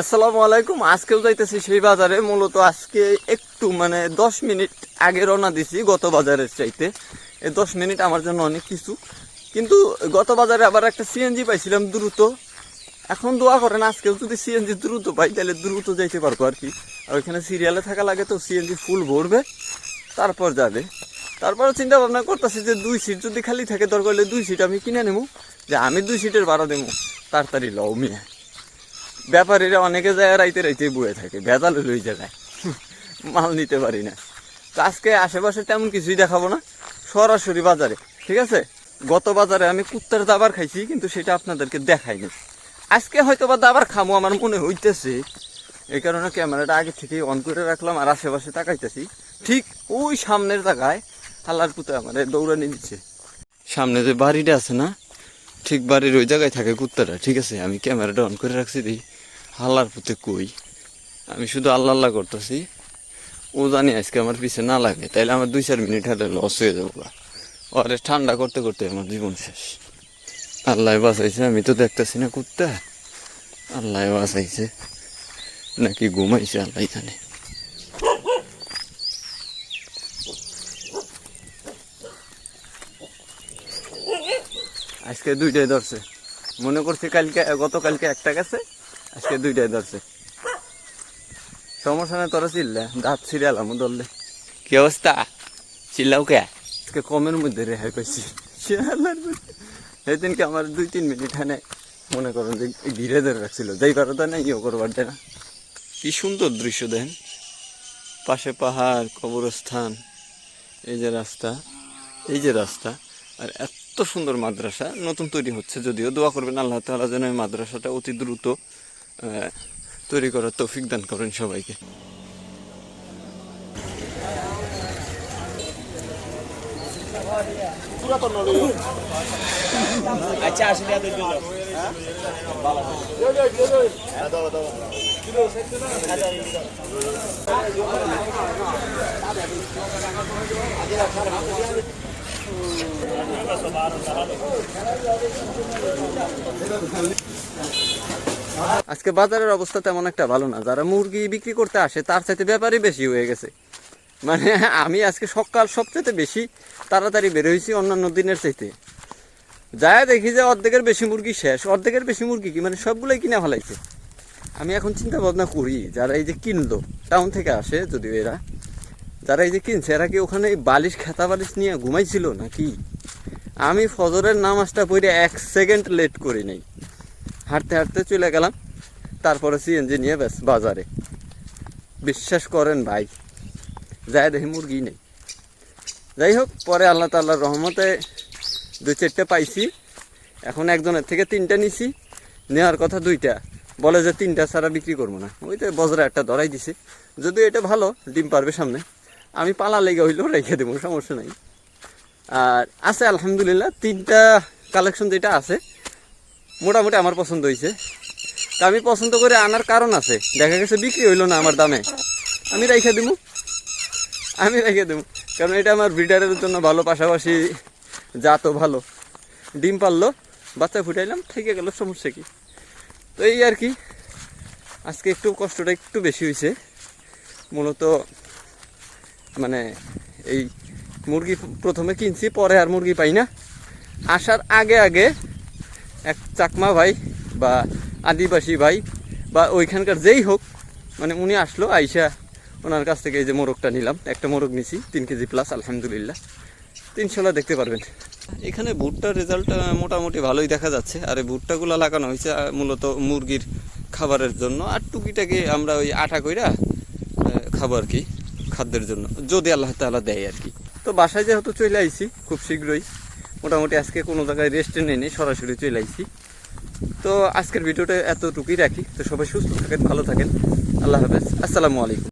আসসালামু আলাইকুম, আজকেও যাইতেছি সেই বাজারে। মূলত আজকে একটু মানে দশ মিনিট আগে রওনা দিছি গত বাজারের চাইতে। এই দশ মিনিট আমার জন্য অনেক কিছু। কিন্তু গত বাজারে আবার একটা সিএনজি পাইছিলাম দ্রুত। এখন দোয়া করেন, আজকেও যদি সিএনজি দ্রুত পাই, তাহলে দ্রুত যাইতে পারব আর কি। আর ওইখানে সিরিয়ালে থাকা লাগে তো সিএনজি ফুল ভরবে, তারপর যাবে। তারপরে চিন্তা ভাবনা করতেছি যে দুই সিট যদি খালি থাকে, দরকার হলে দুই সিট আমি কিনে নেব। যে আমি দুই সিটের ভাড়া দেবো। তাড়াতাড়ি লও মিয়া। ব্যাপারীরা অনেকে যায় রাইতে রাইতে বয়ে থাকে, ভেজাল হলো ওই জায়গায়। মাল নিতে পারি না। তো আজকে আশেপাশে তেমন কিছুই দেখাবো না। সরাসরি বাজারে, ঠিক আছে? গত বাজারে আমি কুত্তার দাবার খাইছি, কিন্তু সেটা আপনাদেরকে দেখাইনি। আজকে হয়তো বা দাবার খামো, আমার মনে হইতেছে। এই কারণে ক্যামেরাটা আগে থেকেই অন করে রাখলাম আর আশেপাশে তাকাইতেছি। ঠিক ওই সামনের জায়গায় হাল্লার পুতে আমার দৌড়ানি দিচ্ছে সামনে যে বাড়িটা আছে না, ঠিক বাড়ির ওই জায়গায় থাকে কুত্তাটা, ঠিক আছে? আমি ক্যামেরাটা অন করে রাখছি দিই হাল্লার পুতে কই? আমি শুধু আল্লাহ আল্লাহ করতেছি। ও জানি আজকে আমার পিছে না লাগে, তাইলে আমার দুই চার মিনিট হাতে লস হয়ে যাব। ওরে, ঠান্ডা করতে করতে আমার জীবন শেষ। আল্লাহ বাঁচাইছে, আমি তো দেখতেছি না কুত্তা। আল্লাহ বাঁচাইছে। নাকি ঘুমাইছে, আল্লাহ জানে। আজকে দুইটাই ধরছে। মনে করছি কালকে গতকালকে একটা গেছে আজকে দুইটাই ধরছে। সমস্যা নেই তোরা চিল্লা দাঁত ছিড়ালাম ধরলে। কি অবস্থা? চিল্লাও কে? আজকে কমের মধ্যে রেহাই পাইছি। সেদিনকে আমার দুই তিন মিনিট হানে মনে করেন যে ঘিরে ধরে রাখছিল। যাই পারো তা না ইয়ে করবার দেয় না। কি সুন্দর দৃশ্য দেন। পাশে পাহাড় কবরস্থান এই যে রাস্তা এই যে রাস্তা আর এত সুন্দর মাদ্রাসা নতুন তৈরি হচ্ছে যদিও। দোয়া করবেন আল্লাহ তাআলা যেন এই মাদ্রাসাটা অতি দ্রুত তৈরি করার তৌফিক দান করেন সবাইকে। আচ্ছা আসলে এত আজকে বাজারের অবস্থা তেমন একটা ভালো না। যারা মুরগি বিক্রি করতে আসে, তার চাইতে ব্যাপারই বেশি হয়ে গেছে। মানে আমি আজকে সকাল সবচেয়ে বেশি তাড়াতাড়ি বের হয়েছি অন্যান্য দিনের চাইতে। যায় দেখি যে অর্ধেকের বেশি মুরগি শেষ, অর্ধেকের বেশি মুরগি কি? মানে সবগুলোই কিনে ফেলাইছে। আমি এখন চিন্তা ভাবনা করি, যারা এই যে কিনলো, টাউন থেকে আসে যদিও এরা যারা এই যে কিনছে, এরা কি ওখানে বালিশ, খেতা বালিশ নিয়ে ঘুমাইছিল নাকি? আমি ফজরের নামাজটা পড়ে এক সেকেন্ড লেট করি নাই। হাঁটতে হাঁটতে চলে গেলাম, তারপরে সিএনজি নিয়ে ব্যাস বাজারে। বিশ্বাস করেন ভাই, যাই দেখি মুরগি নেই। যাই হোক, পরে আল্লাহ তাল্লাহর রহমতে দু চারটে পাইছি। এখন একজনের থেকে তিনটা নিছি, নেওয়ার কথা দুইটা। বলে যে তিনটা ছাড়া বিক্রি করব না। ওই তো বজরা একটা ধরাই দিছে। যদি এটা ভালো, ডিম পারবে সামনে। আমি পালা লেগে হইলেও রেখে দেবো, সমস্যা নাই। আর আছে, আলহামদুলিল্লাহ, তিনটা কালেকশন যেটা আছে, মোটামুটি আমার পছন্দ হয়েছে তা আমি পছন্দ করে আনার কারণ আছে, দেখা গেছে বিক্রি হইল না আমার দামে। আমি রেখে দেবো। আমি রেখে দেবো। কারণ এটা আমার ব্রিডারের জন্য ভালো, পাশাপাশি জাতও ভালো। ডিম পারল, বাচ্চা ফুটাইলাম, থেকে গেল, সমস্যা কি? তো এই আর কি, আজকে একটু কষ্টটা একটু বেশি হয়েছে মূলত মানে এই মুরগি প্রথমে কিনছি, পরে আর মুরগি পাই না। আসার আগে আগে এক চাকমা ভাই বা আদিবাসী ভাই বা ওইখানকার যেই হোক মানে উনি আসলো, আইসা ওনার কাছ থেকে এই যে মোরগটা নিলাম। একটা মোরগ নিছি, তিন কেজি প্লাস আলহামদুলিল্লাহ। তিনশোলা দেখতে পারবেন। এখানে ভুট্টার রেজাল্ট মোটামুটি ভালোই দেখা যাচ্ছে। আর এই ভুট্টাগুলো লাগানো হয়েছে মূলত মুরগির খাবারের জন্য। আর টুকিটাকে আমরা ওই আটা কইরা খাব আর কি। খাদ্যের জন্য, যদি আল্লাহ তাআলা দেয় আর কি। তো বাসায় যেহেতু চলে আইছি, খুব শীঘ্রই, মোটামুটি আজকে কোনো জায়গায় রেস্টে নেই সরাসরি চলে আইছি। তো আজকের ভিডিওটা এতটুকুই রাখি। তো সবাই সুস্থ থাকেন, ভালো থাকেন। আল্লাহ হাফেজ। আসসালামু আলাইকুম।